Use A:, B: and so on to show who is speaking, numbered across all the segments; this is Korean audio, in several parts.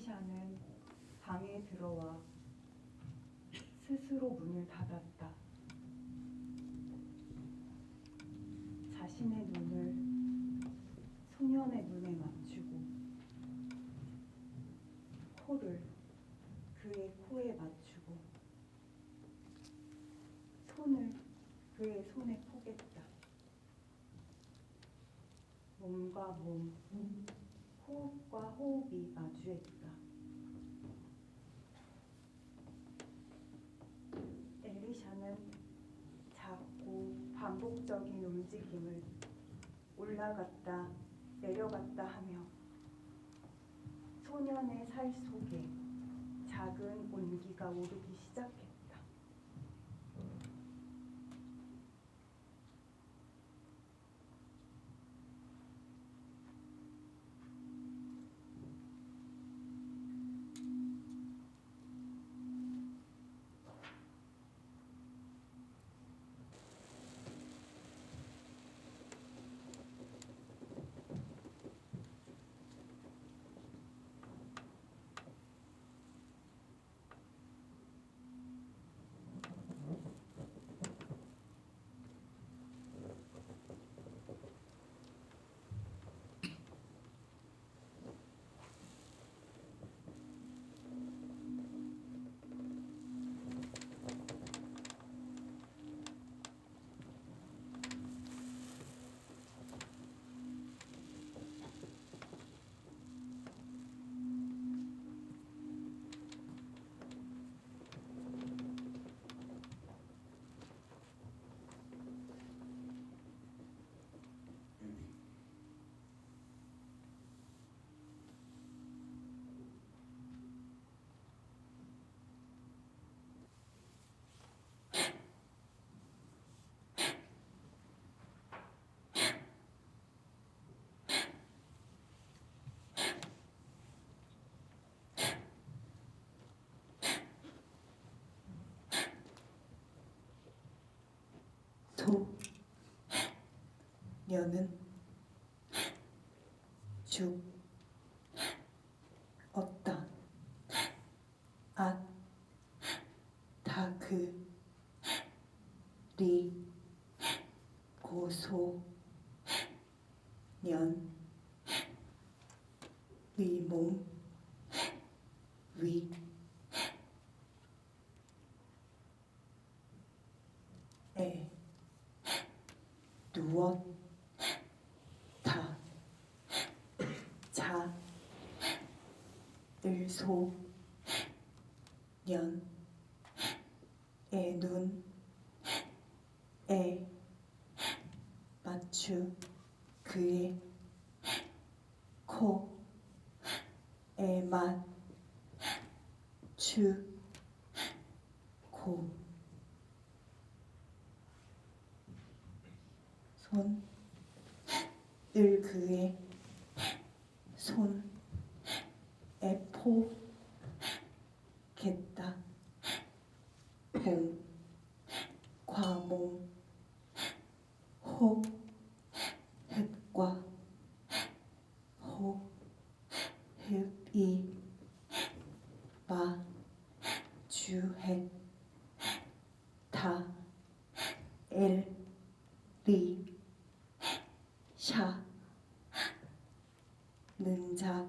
A: 엘리샤는 방에 들어와 스스로 문을 닫았다. 자신의 눈을 소년의 눈에 맞추고 코를 그의 코에 맞추고 손을 그의 손에 포겠다. 몸과 몸, 호흡과 호흡이 마 움직임을 올라갔다 내려갔다 하며 소년의 살 속에 작은 온기가 오르기 시작했다.
B: 소녀는 죽었다. 아다그리 고소년 위몸 위 에 누웠다. 자, 을 소, 년, 에 눈, 에 맞추, 그의 코, 에 맞, 추, 고. 손, 을 그의 손, 에 포, 겠다, 봉, 과몽, 호, 흡과, 호, 흡이, 마, 주헷, 다, 엘, 리, 샤 는자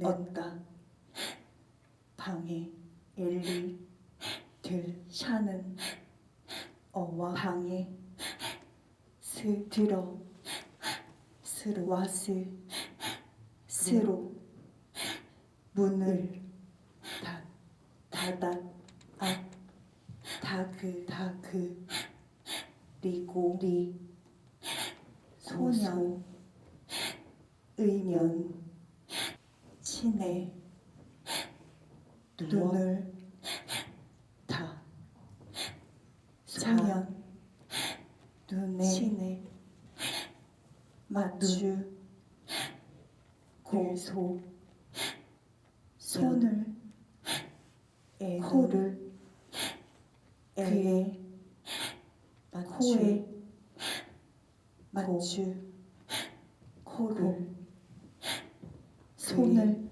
B: 냈다. 방에 엘리 들 샤는 어와 방에 스 들어 스로 와스 스로 문을 닫 닫아 앞 다그 다그 리고 리 소년 의년 친해 눈을 다 소년 눈에 친해 맞추 고소 손을 에 코를 그의 코에 맞추 코를 손을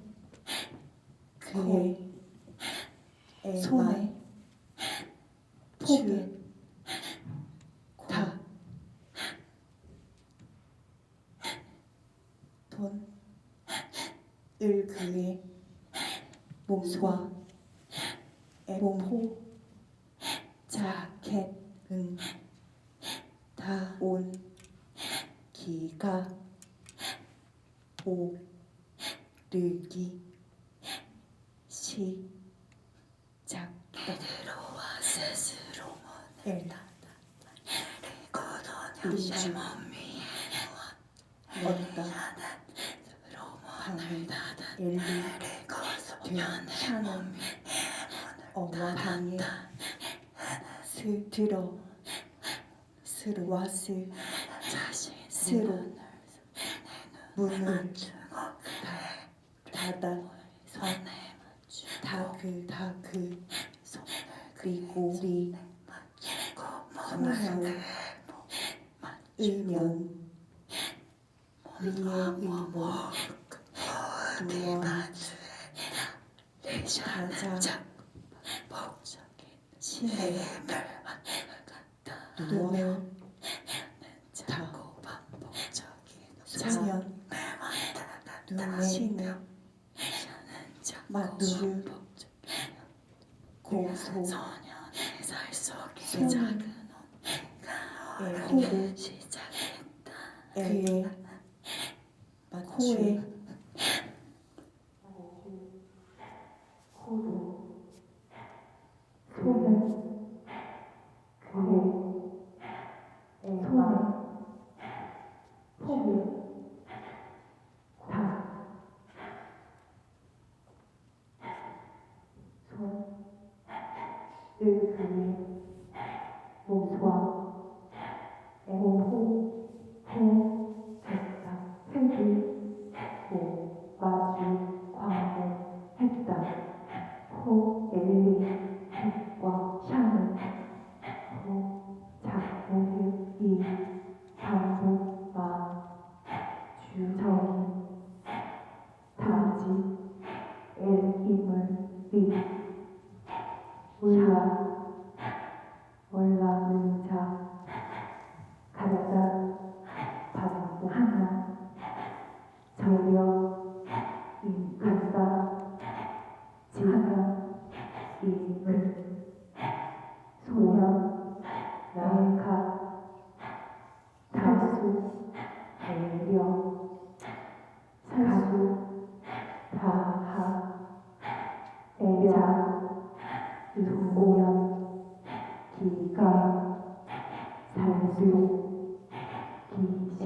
B: 그의 손에 포개 다 돈을 그의 몸과 몸포 자켓은 다 온 기가 오르기 시작 들어와 스스로 문을 닫아. 의심 어떤 방을 엘리 되샤는 어머니의 스들어 스르와스 스로 문을 닫아 다그 다그 그리고 우리 소녀 의면 우리의 의문 누워 가자 신의 눈을 다. 사면. 눈의 신의 마누를 고소 손 호를 그의 코에
C: 호 유오연 기가 살수 기시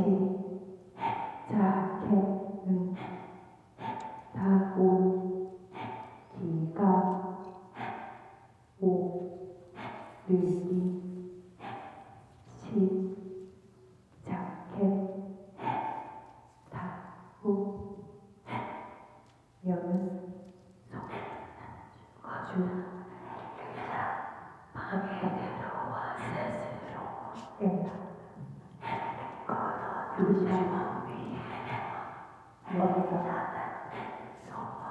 C: 자켓은 다온 기가 오 늘기 시 자켓 다후 여는 주 바깥으로와 스스로 애나 유샤 머리가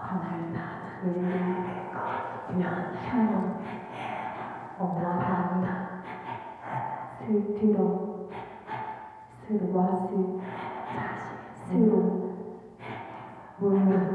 C: 하늘 엘리 샤는 어머니 스트로 스와스 스로 문을